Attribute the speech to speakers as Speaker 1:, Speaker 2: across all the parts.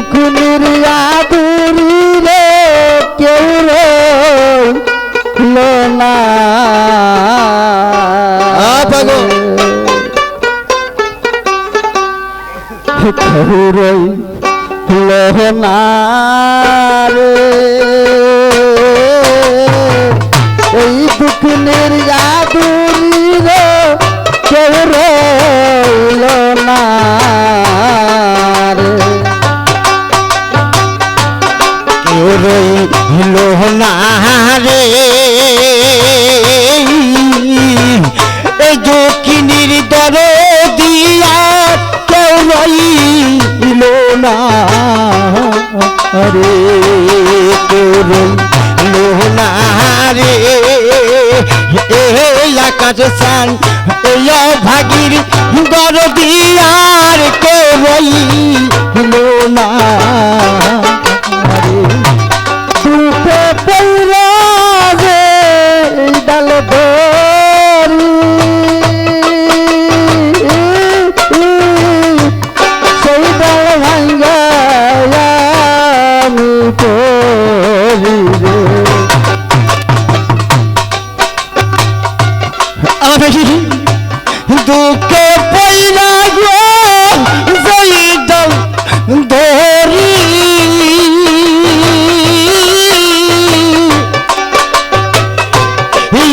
Speaker 1: দুখুনির আদুরি রে কেউ না
Speaker 2: আ, পাগল।
Speaker 1: কেউ রইল না রে এই দুখুনির আদুরি রে কেউ রইল
Speaker 2: রইল না রে। এই দক্ষিণীর দর দিয়া কেউ রইল না রে। কেউ রইল না রে এই আকাশ সান ভাগির দর দিয়ার কেউ রইল
Speaker 1: আমি
Speaker 2: দুঃখে পইরা গো জয়িত ধরি।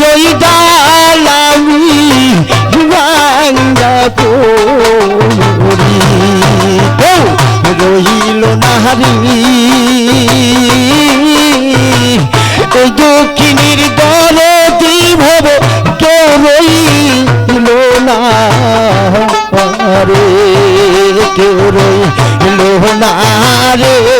Speaker 2: ওই দালামি ভাঙ্গা রইল নাহারি। কেউ রইল না রে।